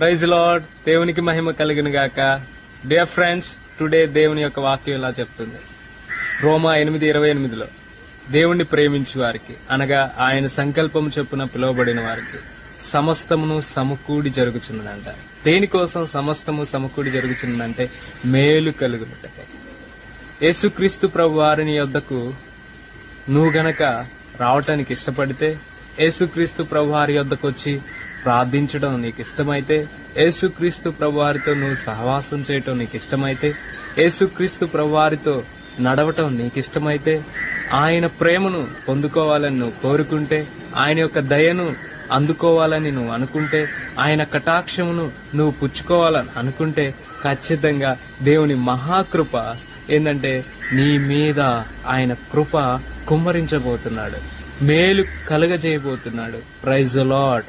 Praise lord దేవునికి మహిమ కలిగిన గాక. డియర్ ఫ్రెండ్స్ టుడే దేవుని యొక్క వాక్యం ఇలా చెప్తుంది. రోమా ఎనిమిది ఇరవై ఎనిమిదిలో దేవుణ్ణి ప్రేమించు వారికి అనగా ఆయన సంకల్పం చొప్పున పిలువబడిన వారికి సమస్తమును సమకూడి జరుగుతున్నదంట దేనికోసం సమస్తము సమకూడి జరుగుతున్నదంటే మేలు కలుగునట్టకై యేసుక్రీస్తు ప్రభు వారిని యొద్దకు నువ్వు గనక రావటానికి ఇష్టపడితే యేసుక్రీస్తు ప్రభు వారి యొద్దకు వచ్చి ప్రార్థించడం నీకు ఇష్టమైతే యేసుక్రీస్తు ప్రభువారితో నువ్వు సహవాసం చేయటం నీకు ఇష్టమైతే యేసుక్రీస్తు ప్రభువారితో నడవటం నీకు ఇష్టమైతే ఆయన ప్రేమను పొందుకోవాలని నువ్వు కోరుకుంటే ఆయన యొక్క దయను అందుకోవాలని నువ్వు అనుకుంటే ఆయన కటాక్షమును నువ్వు పుచ్చుకోవాలని అనుకుంటే ఖచ్చితంగా దేవుని మహాకృప ఏంటంటే నీ మీద ఆయన కృప కుమ్మరించబోతున్నాడు. మేలు కలగజేయబోతున్నాడు. Praise lord